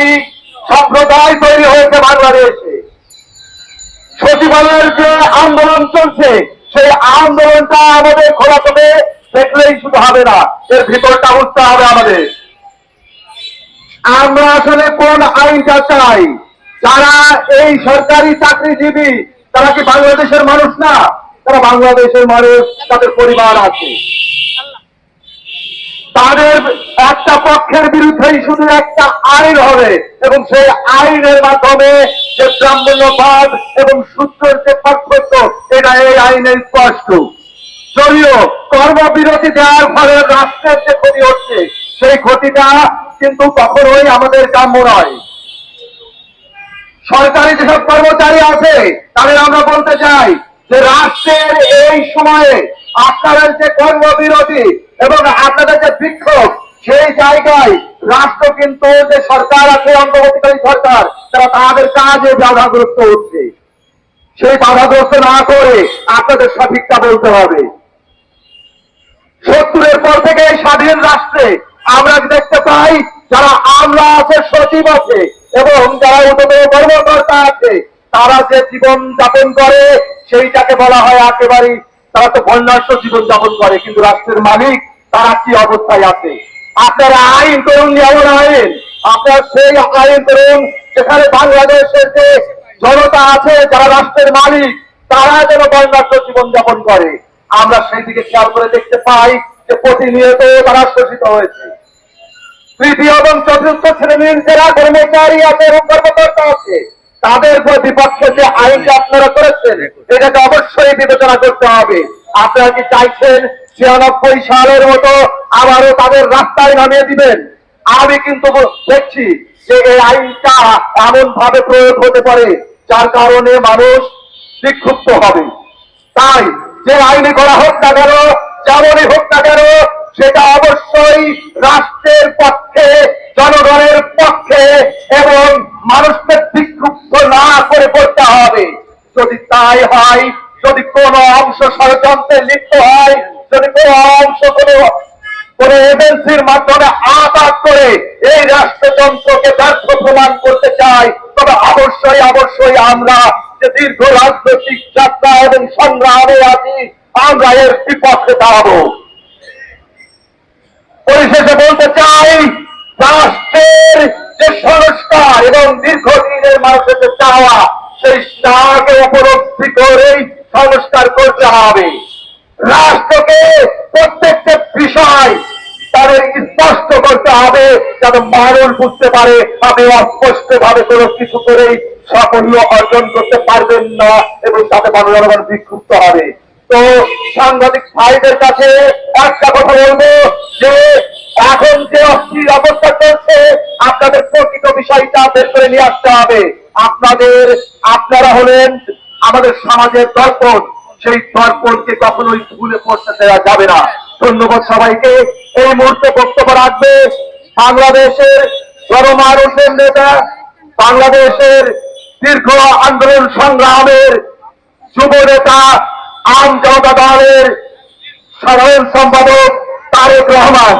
সাংঘাতিক সম্প্রদায় তৈরি হয়েছে বাংলাদেশে। সচিবালয়ের যে আন্দোলন চলছে, সেই আন্দোলনটা আমাদের খোলা চোখে দেখলেই শুধু হবে না, এর ভিতরটা বুঝতে হবে আমাদের। আমরা আসলে কোন আইনটা চাই? যারা এই সরকারি চাকরিজীবী, তারা কি বাংলাদেশের মানুষ না? তারা বাংলাদেশের মানুষ, তাদের পরিবার আছে। তাদের একটা পক্ষের বিরুদ্ধেই শুধু একটা আইন হবে এবং সেই আইনের মাধ্যমে যে ব্রাহ্মণ্যবাদ এবং সূত্রের যে পার্থক্য, এটা এই আইনে স্পষ্ট। যদিও কর্মবিরতি দেওয়ার ফলে রাষ্ট্রের যে ক্ষতি হচ্ছে, সেই ক্ষতিটা কিন্তু কখনোই আমাদের কাম্য নয়। সরকারি যেসব কর্মচারী আছে, তাদের আমরা বলতে চাই যে রাষ্ট্রের এই সময়ে আপনাদের যে কর্মবিরতি এবং আপনাদের যে বিক্ষোভ সেই জায়গায় রাষ্ট্র কিন্তু যে সরকার আছে অন্তর্বর্তীকালীন সরকার, তারা তাদের কাজে বাধাগ্রস্ত হচ্ছে। সেই বাধাগ্রস্ত না করে আপনাদের সঠিকটা বলতে হবে। সত্তরের পর থেকে এই স্বাধীন রাষ্ট্রে আমরা দেখতে পাই, যারা আমলা আছে, সচিব আছে, এবং যারা উন্নত কর্মকর্তা আছে, তারা যে জীবন যাপন করে, সেইটাকে বলা হয় একেবারেই, তারা তো বন্যাস্ত জীবন যাপন করে, কিন্তু রাষ্ট্রের মালিক তারা কি অবস্থায় আছে? আপনারা আইন করুন যেমন আইন, আপনার সেই আইন করুন যেখানে বাংলাদেশের যে জনতা আছে, যারা রাষ্ট্রের মালিক, তারা যেন বন্যাস্ত জীবন যাপন করে। আমরা সেই দিকে খেয়াল করে দেখতে পাই যে প্রতিনিয়ত তারা শোষিত হয়েছে। তৃতীয় এবং চতুর্থ শ্রেণির যারা কর্মচারী আছে এবং কর্মকর্তা আছে, তাদের বিপক্ষে যে আইনটা আপনারা করেছেন, এটাকে অবশ্যই বিবেচনা করতে হবে। আপনারা কি চাইছেন ছিয়ানব্বই সালের মতো আবারও তাদের রাস্তায় নামিয়ে দিবেন। আমি কিন্তু দেখছি যে এই আইনটা এমন ভাবে প্রয়োগ হতে পারে, যার কারণে মানুষ বিক্ষুব্ধ হবে। তাই যে আইনি করা হোক না কেন, যেমনই হোক না কেন, সেটা অবশ্যই রাষ্ট্রের পক্ষে, জনগণের পক্ষে এবং মানুষকে বিক্ষুব্ধ না করে করতে হবে। যদি তাই হয়, যদি কোন অংশ ষড়যন্ত্রে লিপ্ত হয় যদি এজেন্সির মাধ্যমে আঘাত করে এই রাষ্ট্রযন্ত্রকে ব্যর্থ প্রমাণ করতে চাই। তবে অবশ্যই অবশ্যই আমরা যে দীর্ঘ রাজনৈতিক যাত্রা এবং সংগ্রামে আছি, আমরা এর বিপক্ষে দাঁড়াবো। পরিশেষে বলতে চাই, রাষ্ট্রের যে সংস্কার এবং দীর্ঘদিনের মানুষের যে চাওয়া, সেই চাওয়াকে উপলব্ধি করেই সংস্কার করতে হবে। রাষ্ট্রকে প্রত্যেকটা বিষয় তাদের স্পষ্ট করতে হবে যাতে মানুষ বুঝতে পারে আপনি অস্পষ্ট ভাবে কোনো কিছু করেই সাফল্য অর্জন করতে পারবেন না এবং তাতে মানুষ জনগণ বিক্ষুব্ধ হবে। তো সাংবাদিক ভাইদের কাছে একটা কথা বলব যে এখন যে অস্থির অবস্থা চলছে, আপনাদের প্রকৃত বিষয়টা বের করে নিয়ে আসতে হবে। আপনাদের, আপনারা হলেন আমাদের সমাজের দর্পণ। সেই দর্পণকে কখনোই ভুলে পড়তে দেওয়া যাবে না। ধন্যবাদ সবাইকে। এই মুহূর্তে বক্তব্য রাখবে বাংলাদেশের গণমানুষের নেতা, বাংলাদেশের দীর্ঘ আন্দোলন সংগ্রামের যুব নেতা, আম জনতা দলের সাধারণ সম্পাদক তারেক রহমান।